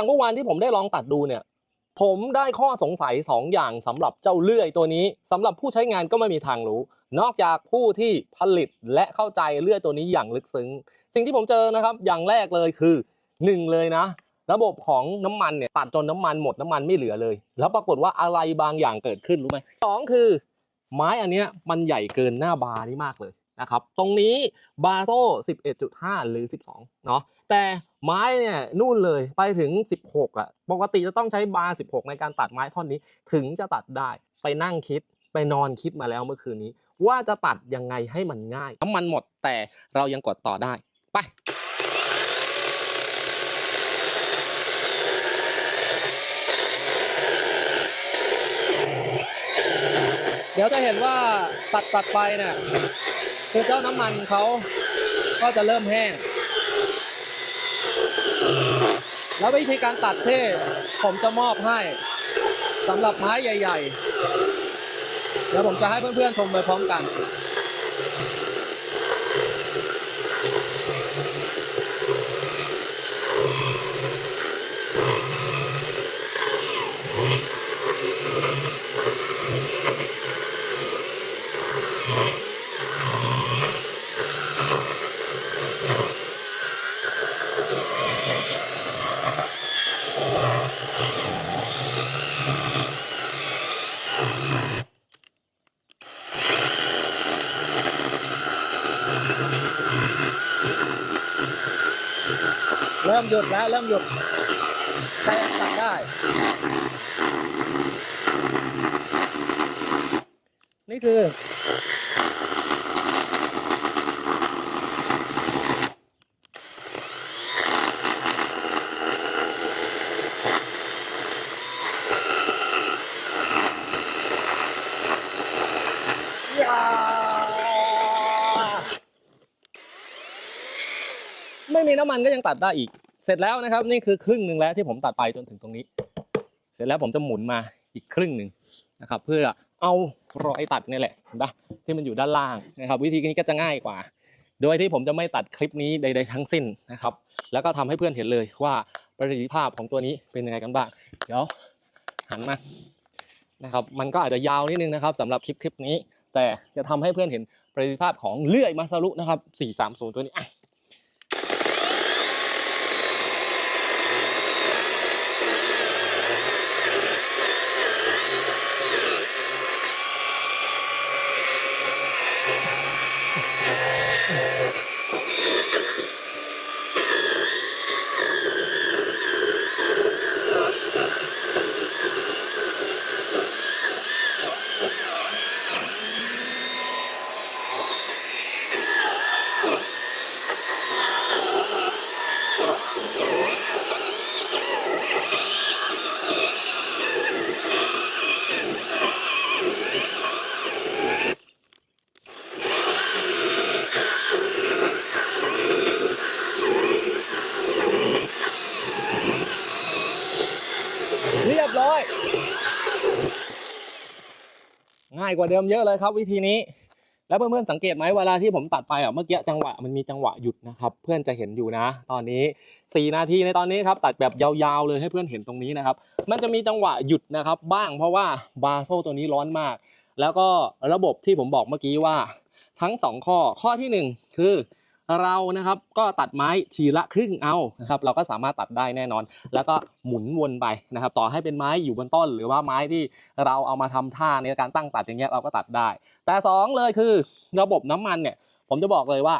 างเมื่อวานที่ผมได้ลองตัดดูเนี่ย ผมได้ข้อสงสัย 2 อย่างสำหรับเจ้าเลื่อยตัวนี้สำหรับผู้ใช้งานก็ไม่มีทางรู้ นอกจากผู้ที่ผลิตและเข้าใจเลื่อยตัวนี้อย่างลึกซึ้ง สิ่งที่ผมเจอนะครับ อย่างแรกเลยคือหนึ่งเลยนะ ระบบของน้ำมันเนี่ยตัดจนน้ำมันหมดน้ำมันไม่เหลือเลย แล้วปรากฏว่าอะไรบางอย่างเกิดขึ้นรู้ไหมสองคือ ไม้อันเนี้ยมันใหญ่เกินหน้าบาร์นี่มากเลย นะครับ ตรงนี้บาโซ่11.5 หรือ 12 เนาะแต่ไม้เนี่ยนู่นเลยไปถึง 16อะปกติจะต้องใช้บาร์16 ในการตัดไม้ท่อนนี้ถึงจะตัดได้ไปนั่งคิดไปนอนคิดมาแล้วเมื่อคืนนี้ ว่าจะตัดยังไงให้มันง่ายน้ำมันหมดแต่เรายังกดต่อได้ไปเดี๋ยวจะเห็นว่าตัดตัดไปเนี่ย คือเจ้าน้ำมันเขาก็จะเริ่มแห้ง แล้ววิธีการตัดเท่ผมจะมอบให้สำหรับไม้ใหญ่ ๆ เดี๋ยวผมจะให้เพื่อนๆชมไปพร้อมกัน เริ่มหยุดแล้ว เริ่มหยุดใครตัดได้ นี่คือย ไม่มีน้ำมันก็ยังตัดได้อีก เสร็จแล้วนะครับ นี่คือครึ่งหนึ่งแล้วที่ผมตัดไปจนถึงตรงนี้ เสร็จแล้วผมจะหมุนมาอีกครึ่งหนึ่งนะครับ เพื่อเอารอยตัดนี่แหละนะที่มันอยู่ด้านล่างนะครับ วิธีนี้ก็จะง่ายกว่า โดยที่ผมจะไม่ตัดคลิปนี้ใด ๆ ทั้งสิ้นนะครับ แล้วก็ทำให้เพื่อนเห็นเลยว่าประสิทธิภาพของตัวนี้เป็นยังไงกันบ้างเดี๋ยวหันมานะครับ มันก็อาจจะยาวนิดนึงนะครับสำหรับคลิปคลิปนี้ แต่จะทำให้เพื่อนเห็นประสิทธิภาพของเลื่อยมาซารุนะครับ 430 ตัวนี้อะเรียบร้อย ง่ายกว่าเดิมเยอะเลยครับวิธีนี้ แล้วเพื่อนๆสังเกตไหมเวลาที่ผมตัดไปอะเมื่อกี้จังหวะมันมีจังหวะหยุดนะครับ เพื่อนจะเห็นอยู่นะ ตอนนี้ 4 นาทีในตอนนี้ครับตัดแบบยาวๆเลยให้เพื่อนเห็นตรงนี้นะครับ มันจะมีจังหวะหยุดนะครับ บ้างเพราะว่าบาโซตัวนี้ร้อนมาก แล้วก็ระบบที่ผมบอกเมื่อกี้ว่า ทั้ง 2 ข้อข้อทีหนึ่1 คือ เรานะครับก็ตัดไม้ทีละครึ่งเอานะครับเราก็สามารถตัดได้แน่นอน แล้วก็หมุนวนไปนะครับต่อให้เป็นไม้อยู่บนต้น หรือว่าไม้ที่เราเอามาทำท่าในการตั้งตัดอย่างเงี้ยเราก็ตัดได้ แต่สองเลยคือระบบน้ำมันเนี่ยผมจะบอกเลยว่า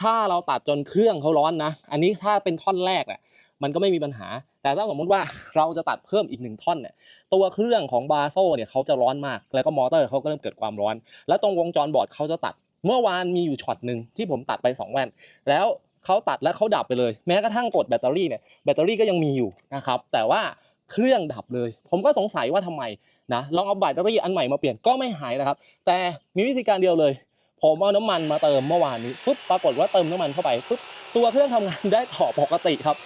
ถ้าเราตัดจนเครื่องเขาร้อนนะ อันนี้ถ้าเป็นท่อนแรกเนี่ยมันก็ไม่มีปัญหา แต่ถ้าสมมติว่าเราจะตัดเพิ่มอีกหนึ่งท่อนเนี่ย ตัวเครื่องของบาโซเนี่ยเขาจะร้อนมาก แล้วก็มอเตอร์เขาก็เริ่มเกิดความร้อน แล้วตรงวงจรบอร์ดเขาจะตัด เมื่อวานมีอยู่ช็อตหนึ่งที่ผมตัดไป 2 แว่น แล้วเขาตัดแล้วเขาดับไปเลย แม้กระทั่งกดแบตเตอรี่เนี่ยแบตเตอรี่ก็ยังมีอยู่นะครับแต่ว่าเครื่องดับเลย ผมก็สงสัยว่าทำไมนะลองเอาแบตเตอรี่อันใหม่มาเปลี่ยนก็ไม่หายนะครับ แต่มีวิธีการเดียวเลย ผมเอาน้ำมันมาเติมเมื่อวานนี้ปุ๊บปรากฏว่าเติมน้ำมันเข้าไปปุ๊บตัวเครื่องทำงานได้ต่อปกติครับ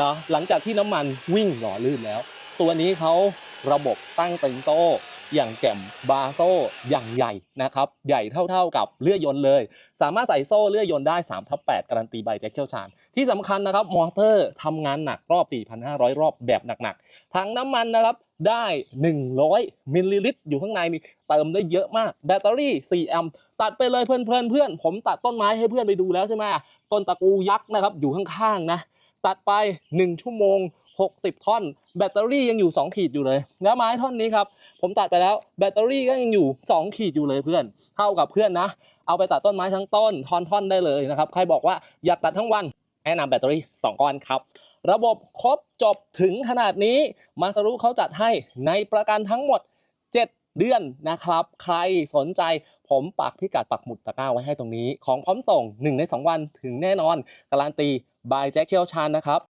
นะหลังจากที่น้ำมันวิ่งหล่อลื่นแล้ว ตัวนี้เขาระบบตั้งเตึงโซ่ อย่างแก่มบาโซ่อย่างใหญ่นะครับใหญ่เท่าๆกับเลื่อยยนต์เลย สามารถใส่โซ่เลื่อยยนต์ได้3ทับ8การันตีใบแจ็คเชี่ยวชาญ ที่สำคัญนะครับมอเตอร์ทำงานหนักรอบ 4,500 รอบแบบหนักๆถังน้ำมันนะครับได้ 100 มิลลิลิตร อยู่ข้างในนี่เติมได้เยอะมาก แบตเตอรี่ 4 แอมป์ตัดไปเลยเพื่อนเพื่อนๆเพื่อนผมตัดต้นไม้ให้เพื่อนไปดูแล้วใช่ไหมต้นตะกูยักษ์นะครับอยู่ข้างๆนะ ตัดไป 1 ชั่วโมง 60 ท่อน แบตเตอรี่ยังอยู่ 2 ขีดอยู่เลยแล้วไม้ท่อนนี้ครับ ผมตัดไปแล้วแบตเตอรี่ก็ยังอยู่ 2 ขีดอยู่เลยเพื่อน เท่ากับเพื่อนนะ เอาไปตัดต้นไม้ทั้งต้นท่อนท่อนๆได้เลยนะครับ ใครบอกว่าอยากตัดทั้งวันแนะนำแบตเตอรี่ 2 ก้อนครับ ระบบครบจบถึงขนาดนี้ มาสรุเขาจัดให้ในประกันทั้งหมด 7เดือนนะครับ ใครสนใจผมปักพิกัดปักหมุดตะกร้าไว้ให้ตรงนี้ ของพร้อมส่ง1ใน 2 วันถึงแน่นอน การันตี บายแจ็คเชียวชาญนะครับ